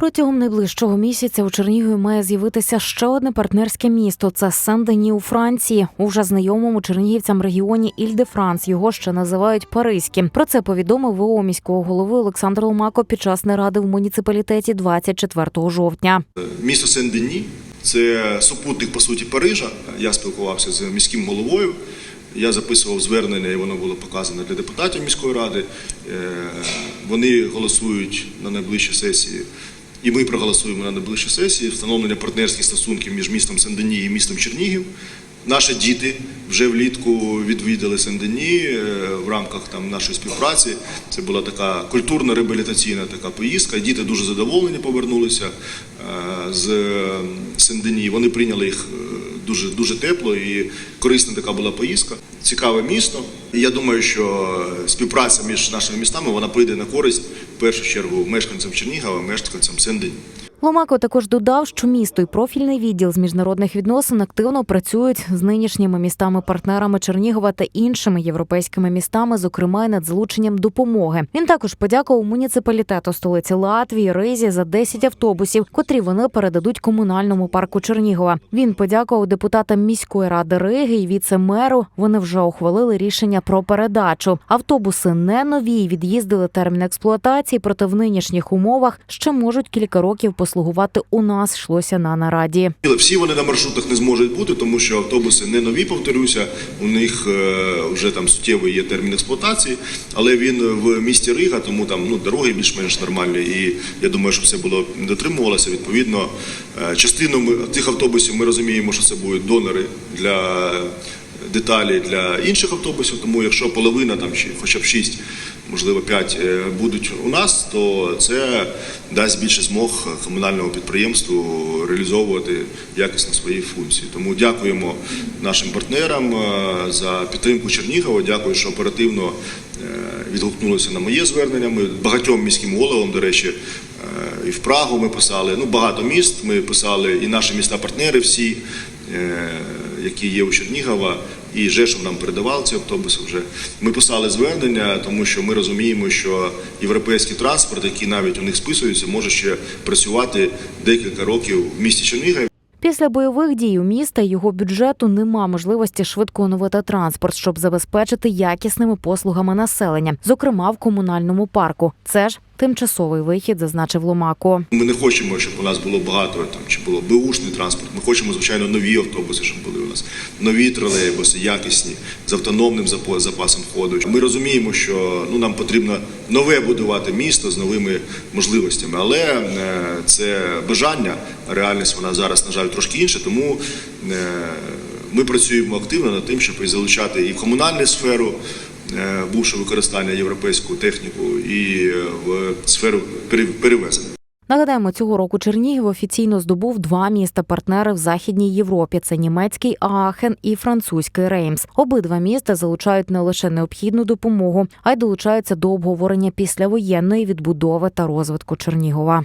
Протягом найближчого місяця у Чернігові має з'явитися ще одне партнерське місто. Це Сен-Дені у Франції. У вже знайомому чернігівцям регіоні Іль-де-Франс. Його ще називають Паризьким. Про це повідомив ВО міського голови Олександр Ломако під час наради в муніципалітеті 24 жовтня. Місто Сен-Дені це супутник по суті Парижа. Я спілкувався з міським головою. Я записував звернення, і воно було показано для депутатів міської ради. Е, Вони голосують на найближчій сесії, і ми проголосуємо на найближчій сесії встановлення партнерських стосунків між містом Сен-Дені і містом Чернігів. Наші діти вже влітку відвідали Сен-Дені е, в рамках там нашої співпраці. Це була така культурно реабілітаційна така поїздка. Діти дуже задоволені повернулися е, з Сен-Дені. Вони прийняли їх е, дуже дуже тепло і корисна така була поїздка. Цікаве місто. Я думаю, що співпраця між нашими містами вона прийде на користь в першу чергу мешканцям Чернігова, мешканцям Сен-Дені. Ломако також додав, що місто і профільний відділ з міжнародних відносин активно працюють з нинішніми містами-партнерами Чернігова та іншими європейськими містами, зокрема й над залученням допомоги. Він також подякував муніципалітету столиці Латвії Ризі за 10 автобусів, котрі вони передадуть комунальному парку Чернігова. Він подякував депутатам міської ради Риги і віце-меру. Вони вже ухвалили рішення про передачу. Автобуси не нові від'їздили термін експлуатації, проте в нинішніх умовах ще можуть кілька років послугувати у нас. йшлося на нараді. Всі вони на маршрутах не зможуть бути, тому що автобуси не нові, повторюся. У них е, вже там суттєвий є термін експлуатації, але він в місті Рига, тому там ну дороги більш-менш нормальні. І я думаю, що все було дотримувалося. Відповідно, е, частину цих автобусів ми розуміємо, що це будуть донори для деталі для інших автобусів. Тому якщо половина там чи хоча б 6, можливо 5 е, будуть у нас, то це дасть більше змог комунальному підприємству реалізовувати якісно свої функції. Тому дякуємо нашим партнерам е, за підтримку Чернігова. Дякую, що оперативно е, відгукнулися на моє звернення. Ми багатьом міським головам, до речі. І в Прагу ми писали, ну багато міст. Ми писали і наші міста-партнери всі, які є у Чернігова, і Жешов нам передавав ці автобуси. Вже ми писали звернення, тому що ми розуміємо, що європейський транспорт, який навіть у них списується, може ще працювати декілька років в місті Чернігів. Після бойових дій у міста його бюджету нема можливості швидко оновити транспорт, щоб забезпечити якісними послугами населення, зокрема в комунальному парку. Це ж тимчасовий вихід, зазначив Ломако. Ми не хочемо, щоб у нас було багато там чи було беушний транспорт. Ми хочемо, звичайно, нові автобуси, щоб були у нас нові тролейбуси, якісні з автономним запасом ходу. Ми розуміємо, що ну нам потрібно нове будувати місто з новими можливостями, але е, це бажання. Реальність вона зараз, на жаль, трошки інша. Тому е, ми працюємо активно над тим, щоб і залучати і комунальну сферу. Е, Бувши використання європейську техніку і е, в сферу пере- перевезення. Нагадаємо, цього року Чернігів офіційно здобув два міста-партнери в Західній Європі: це німецький Аахен і французький Реймс. Обидва міста залучають не лише необхідну допомогу, а й долучаються до обговорення післявоєнної відбудови та розвитку Чернігова.